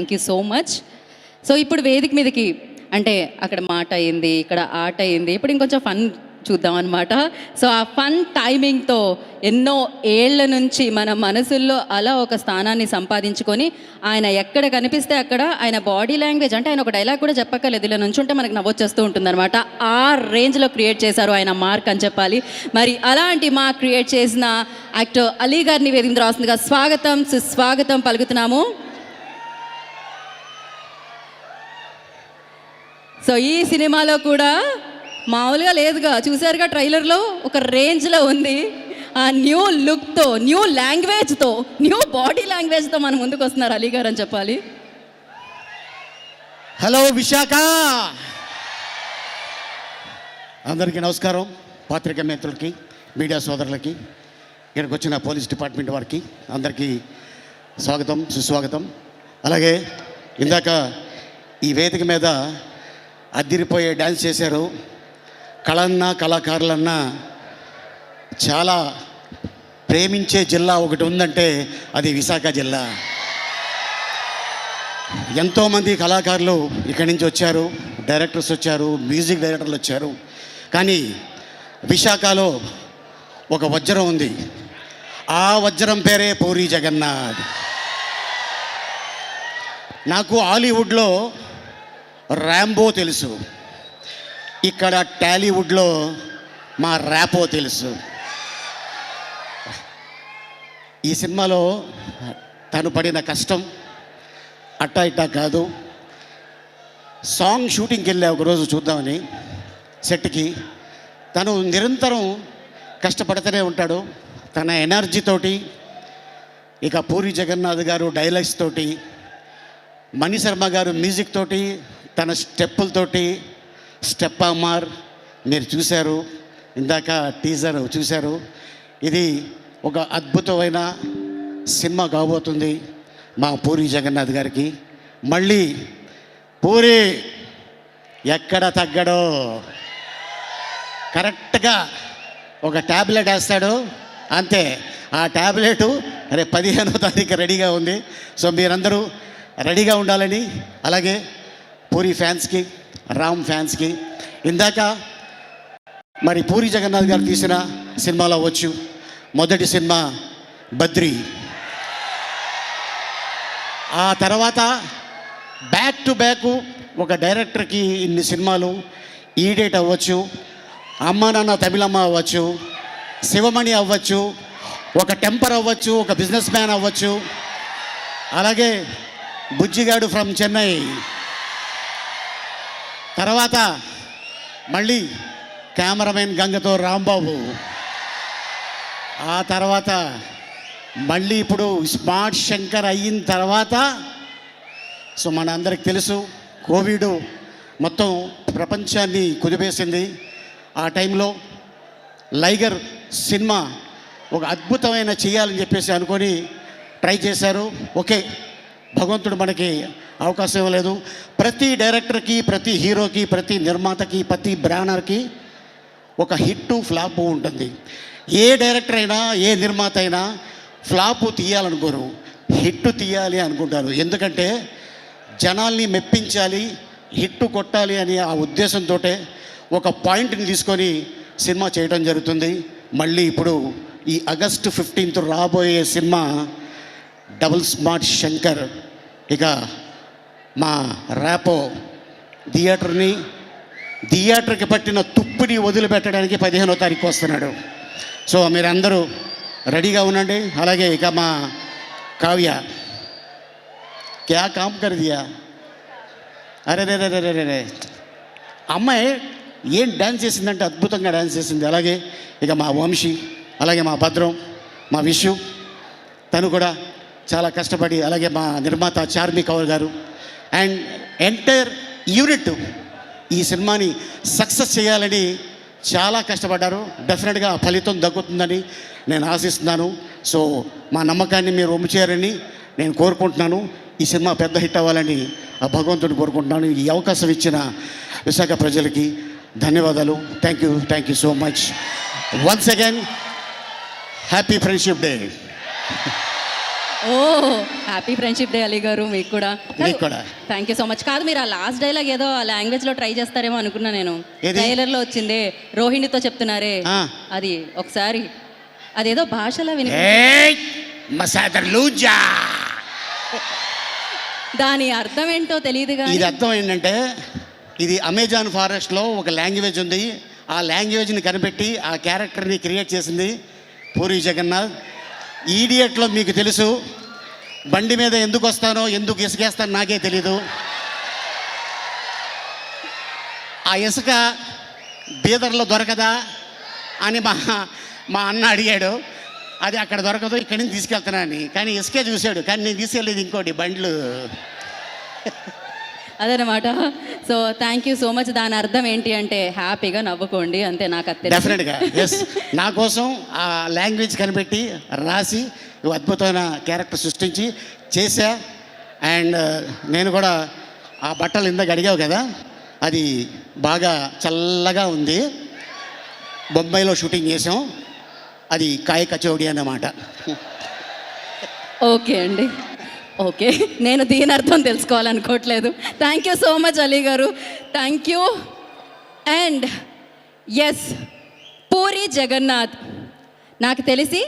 Thank you so much so ఇప్పుడు వేదిక మీదకి అంటే అక్కడ మాట అయింది ఇక్కడ ఆట అయింది ఇప్పుడు ఇంకొంచెం ఫన్ చూద్దాం అనమాట సో ఆ ఫన్ టైమింగ్తో ఎన్నో ఏళ్ళ నుంచి మన మనసుల్లో అలా ఒక స్థానాన్ని సంపాదించుకొని ఆయన ఎక్కడ కనిపిస్తే అక్కడ ఆయన బాడీ లాంగ్వేజ్ అంటే ఆయన ఒక డైలాగ్ కూడా చెప్పక్కర్లేదు. ఇలా నుంచుంటే మనకు నవ్వొచ్చేస్తూ ఉంటుందన్నమాట. ఆ రేంజ్లో క్రియేట్ చేశారు ఆయన మార్క్ అని చెప్పాలి. మరి అలాంటి మార్క్ క్రియేట్ చేసిన యాక్టర్ అలీ గారిని వేదిక రాస్తుందిగా స్వాగతం సుస్వాగతం పలుకుతున్నాము. సో ఈ సినిమాలో కూడా మామూలుగా లేదుగా. చూసారుగా ట్రైలర్లో ఒక రేంజ్లో ఉంది. ఆ న్యూ లుక్తో న్యూ లాంగ్వేజ్తో న్యూ బాడీ లాంగ్వేజ్తో మన ముందుకు వస్తున్నారు అలీ గారు అని చెప్పాలి. హలో విశాఖ! అందరికీ నమస్కారం. పాత్రిక మిత్రులకి మీడియా సోదరులకి ఇక్కడికి వచ్చిన పోలీస్ డిపార్ట్మెంట్ వారికి అందరికీ స్వాగతం సుస్వాగతం. అలాగే ఇందాక ఈ వేదిక మీద అదిరిపోయే డ్యాన్స్ చేశారు. కళన్నా కళాకారులన్నా చాలా ప్రేమించే జిల్లా ఒకటి ఉందంటే అది విశాఖ జిల్లా. ఎంతోమంది కళాకారులు ఇక్కడి నుంచి వచ్చారు డైరెక్టర్స్ వచ్చారు మ్యూజిక్ డైరెక్టర్లు వచ్చారు. కానీ విశాఖలో ఒక వజ్రం ఉంది. ఆ వజ్రం పేరే పూరి జగన్నాథ్. నాకు హాలీవుడ్లో ర్యాంబో తెలుసు. ఇక్కడ టాలీవుడ్లో మా ర్యాపో తెలుసు. ఈ సినిమాలో తను పడిన కష్టం అట్టా ఇట్టా కాదు. సాంగ్ షూటింగ్కి వెళ్ళా ఒకరోజు చూద్దామని సెట్కి. తను నిరంతరం కష్టపడుతూనే ఉంటాడు. తన ఎనర్జీతోటి ఇక పూరి జగన్నాథ్ గారు డైలాగ్స్ తోటి మణి శర్మ గారు మ్యూజిక్ తోటి తన స్టెప్పులతోటి స్టెప్ అమ్మార్ మీరు చూశారు ఇందాక టీజర్ చూశారు. ఇది ఒక అద్భుతమైన సినిమా కాబోతుంది మా పూరి జగన్నాథ్ గారికి. మళ్ళీ పూరి ఎక్కడ తగ్గడో. కరెక్ట్గా ఒక ట్యాబ్లెట్ వేస్తాడు అంతే. ఆ ట్యాబ్లెట్ రేపు పదిహేనో తారీఖు రెడీగా ఉంది. సో మీరందరూ రెడీగా ఉండాలని అలాగే పూరి ఫ్యాన్స్కి రామ్ ఫ్యాన్స్కి. ఇందాక మరి పూరి జగన్నాథ్ గారు తీసిన సినిమాలో వచ్చు. మొదటి సినిమా బద్రి. ఆ తర్వాత బ్యాక్ టు బ్యాక్ ఒక డైరెక్టర్కి ఇన్ని సినిమాలు ఈడేట్ అవ్వచ్చు. అమ్మ నాన్న తమిళమ్మ అవ్వచ్చు. శివమణి అవ్వచ్చు. ఒక టెంపర్ అవ్వచ్చు. ఒక బిజినెస్ మ్యాన్ అవ్వచ్చు. అలాగే బుజ్జిగాడు ఫ్రమ్ చెన్నై. తర్వాత మళ్ళీ కెమెరామెన్ గంగతో రాంబాబు. ఆ తర్వాత మళ్ళీ ఇప్పుడు స్మార్ట్ శంకర్ అయిన తర్వాత సో మన అందరికి తెలుసు కోవిడ్ మొత్తం ప్రపంచాన్ని కుదిపేసింది. ఆ టైంలో లైగర్ సినిమా ఒక అద్భుతమైన చేయాలని చెప్పేసి అనుకొని ట్రై చేశారు. ఓకే భగవంతుడు మనకి అవకాశం ఇవ్వలేదు. ప్రతి డైరెక్టర్కి ప్రతి హీరోకి ప్రతి నిర్మాతకి ప్రతి బ్రానర్కి ఒక హిట్ ఫ్లాప్ ఉంటుంది. ఏ డైరెక్టర్ అయినా ఏ నిర్మాత అయినా ఫ్లాప్ తీయాలనుకోరు. హిట్ తీయాలి అనుకుంటారు. ఎందుకంటే జనాల్ని మెప్పించాలి హిట్ కొట్టాలి అనే ఆ ఉద్దేశంతో ఒక పాయింట్ని తీసుకొని సినిమా చేయడం జరుగుతుంది. మళ్ళీ ఇప్పుడు ఈ ఆగస్టు ఫిఫ్టీన్త్ రాబోయే సినిమా డబుల్ స్మార్ట్ శంకర్. ఇక మా ర్యాపో థియేటర్ని థియేటర్కి పట్టిన తుప్పుని వదిలిపెట్టడానికి పదిహేనో తారీఖు వస్తున్నాడు. సో మీరందరూ రెడీగా ఉండండి. అలాగే ఇక మా కావ్య. క్యా కామ్ కరిదియా అరే రే రే రే రే అమ్మాయి ఏం డ్యాన్స్ చేసిందంటే అద్భుతంగా డ్యాన్స్ చేసింది. అలాగే ఇక మా వంశీ అలాగే మా భద్రం మా విషు తను కూడా చాలా కష్టపడి అలాగే మా నిర్మాత చార్మి కౌర్ గారు. అండ్ ఎంటైర్ యూనిట్ ఈ సినిమాని సక్సెస్ చేయాలని చాలా కష్టపడ్డారు. డెఫినెట్గా ఫలితం దక్కుతుందని నేను ఆశిస్తున్నాను. సో మా నమ్మకాన్ని మీరు ఒమ్ము చేయాలని నేను కోరుకుంటున్నాను. ఈ సినిమా పెద్ద హిట్ అవ్వాలని ఆ కోరుకుంటున్నాను. ఈ అవకాశం ఇచ్చిన విశాఖ ప్రజలకి ధన్యవాదాలు. Thank you thank you so much once again happy friendship day oh happy friendship day Ali గారు మీకు కూడా. మీకు కూడా. థ్యాంక్ యూ సో మచ్ కాదు మీరు ఆ లాస్ట్ డైలాగ్ ఏదో ఆ లాంగ్వేజ్లో ట్రై చేస్తారేమో అనుకున్నా నేను? ట్రైలర్లో వచ్చిందే. రోహిణితో చెప్తున్నారే. అది ఒకసారి. అదేదో భాషలో విని ఏయ్ మసాదర్ లూజా. దాని అర్థం ఏంటో తెలియదు ఇది అర్థం ఏంటంటే ఇది అమెజాన్ ఫారెస్ట్లో ఒక లాంగ్వేజ్ ఉంది. ఆ లాంగ్వేజ్ని కనిపెట్టి ఆ క్యారెక్టర్ని క్రియేట్ చేసింది పూరి జగన్నాథ్. ఈడియట్లో మీకు తెలుసు బండి మీద ఎందుకు వస్తానో ఎందుకు ఇసుకేస్తానో నాకే తెలీదు. ఆ ఇసుక బీదర్లో దొరకదా అని మా మా అన్న అడిగాడు. అది అక్కడ దొరకదు ఇక్కడి నుంచి తీసుకెళ్తానని కానీ ఇసుకే చూశాడు కానీ నేను తీసుకెళ్ళేది ఇంకోటి బండ్లు. అదనమాట. So thank you so much దాని అర్థం ఏంటి అంటే హ్యాపీగా నవ్వుకోండి. అంతే నాకు తెలుసు. డెఫినెట్గా ఎస్ నా కోసం ఆ లాంగ్వేజ్ కనిపెట్టి రాసి అద్భుతమైన క్యారెక్టర్ సృష్టించి చేశా. అండ్ నేను కూడా ఆ బట్టలు ఇందాక అడిగావు కదా అది బాగా చల్లగా ఉంది. బొంబాయిలో షూటింగ్ చేసాం అది కాయ కచౌడి అన్నమాట. ఓకే అండి. ఓకే నేను దీని అర్థం తెలుసుకోవాలనుకోవట్లేదు. Thank you so much Ali గారు. Thank you and S Puri Jagannadh. నాకు తెలిసి